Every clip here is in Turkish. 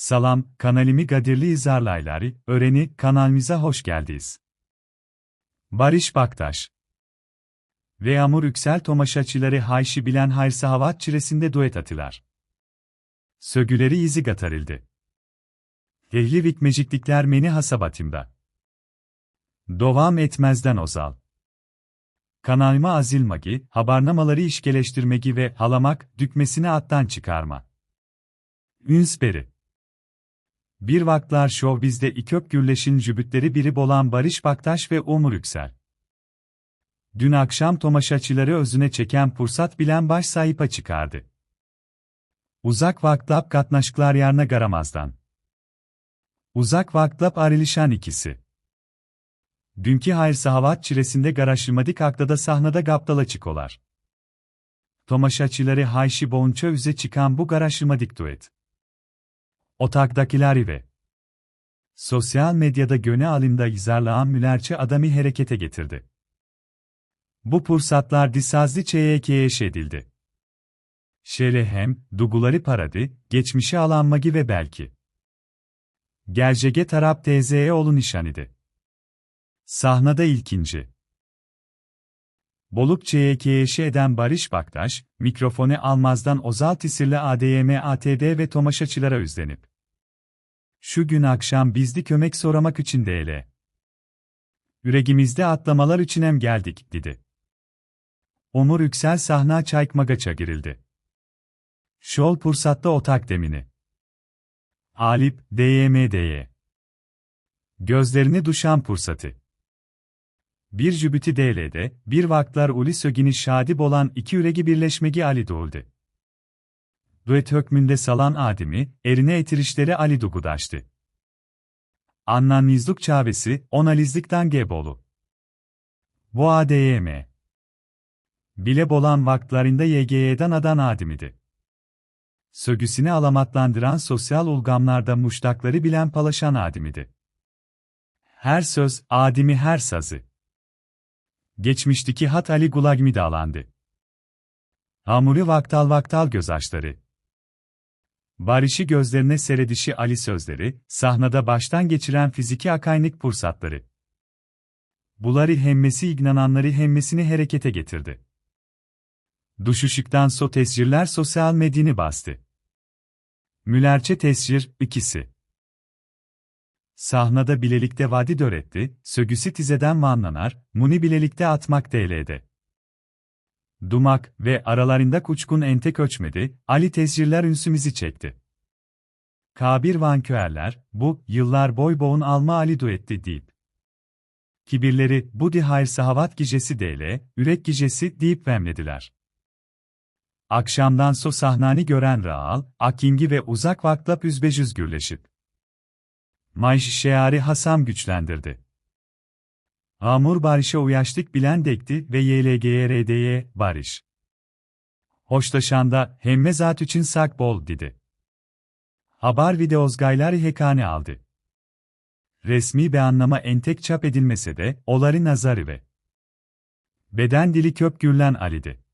Salam, kanalimi Gadirli izarlayları, öğreni, kanalimize hoş geldiniz. Barış Baktaş ve Yağmur Yüksel Tomaşaçıları Hayşi bilen Hayrsa Havat çiresinde duet atılar. Sögüleri izi gatarildi. Ehli vikmeciklikler meni hasabatımda. Dovam etmezden ozal. Kanalıma azilmagi, habarnamaları işgeleştirmegi ve halamak, dükmesini attan çıkarma. Ünsberi bir vaklar Showbiz'de İköp Gürleş'in jübütleri biri bolan Barış Baktaş ve Umur Yüksel. Dün akşam tomaşaçıları özüne çeken fırsat bilen baş sahipa çıkardı. Uzak vaklap katnaşklar yarına garamazdan. Uzak vaklap arilişan ikisi. Dünkü hayır sahavat çiresinde garaşırmadik aktada sahnada gaptala çıkolar. Tomaşaçıları hayşi boğunça üze çıkan bu garaşırmadik duet. Otakdakiler ve sosyal medyada göne alımda izarlayan mülerçe adamı harekete getirdi. Bu fırsatlar disazli çeyekeye edildi. Şere hem, duguları paradı, geçmişi alanmagi ve belki. Gercege tarap teyzeye olun nişanidi. Sahnada ilkinci. Boluk çeyekeye eden Barış Baktaş, mikrofonu almazdan Ozal Tisirli ADM ATD ve Tomaşaçılara üzlenip. Şu gün akşam bizdi kömek soramak için değil. Yüreğimizde atlamalar için hem geldik, dedi. Omur Yüksel sahna çaykmagaça girildi. Şol pursatta otak demini. Alip, DYMD'ye. Gözlerini duşan pursatı. Bir jübüti DL'de, bir vaklar uli sögini şadip olan iki üregi birleşmegi Ali doğuldu. Duet hükmünde salan Adem'i, erine etirişleri Ali Dugudaştı. Annan nizluk çavesi, onalizlikten gebolu. Bu ADYM. Bile bolan vaktlarında YGY'den adan Adem'idi. Sögüsini alamatlandıran sosyal ulgamlarda muştakları bilen palaşan Adem'idi. Her söz, Adem'i her sazı. Geçmişteki hat Ali Gulagmi dağlandı. Hamuri vaktal vaktal gözaçları. Barış'ı gözlerine seredişi Ali sözleri, sahnada baştan geçiren fiziki akaynik pursatları. Buları hemmesi ignananları hemmesini harekete getirdi. Duşuşuktan so tescirler sosyal medyini bastı. Mülerçe tescir, ikisi. Sahnada bilelikte vadi döretti, sögüsü tizeden vanlanar, muni bilelikte atmak DL'de. Dumak ve aralarında kuçkun entek ölçmedi, Ali tescirler ünsümüzü çekti. Kabir vanköerler, bu, yıllar boy boğun alma Ali duetti deyip. Kibirleri, bu di hayır sahavat gicesi DL, ürek gicesi deyip vemlediler. Akşamdan so sahnani gören Raal, Akingi ve uzak vaklap üzbecüz gürleşip. Mayş Şeari Hasam güçlendirdi. Amur Barış'a uyaştık bilen dekti ve YLGRD'ye Barış. Hoşlaşanda hemme zat için sak bol dedi. Haber videozgaylar hekane aldı. Resmi beyannama entek çap edilmese de, oları nazarı ve beden dili köp gürlen alidi.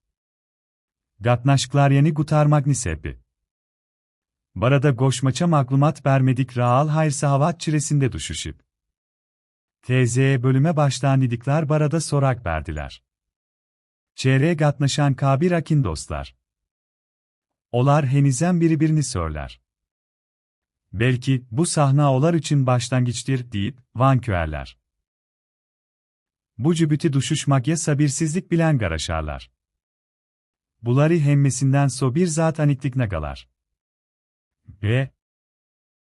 Gatnaşklar yeni gutarmak nisebi. Barada goşmaça maklumat vermedik raal hayrsa havat çiresinde düşüşüp. TZ'ye bölüme baştan didikler barada sorak verdiler. Çeyreğe gatnaşan kabir akin dostlar. Olar henizen birbirini söyler. Belki bu sahna olar için başlangıçtır deyip vanköerler. Bu cübüti duşuşmak ya sabirsizlik bilen garaşarlar. Bulari hemmesinden so bir zat aniklik nagalar. Ve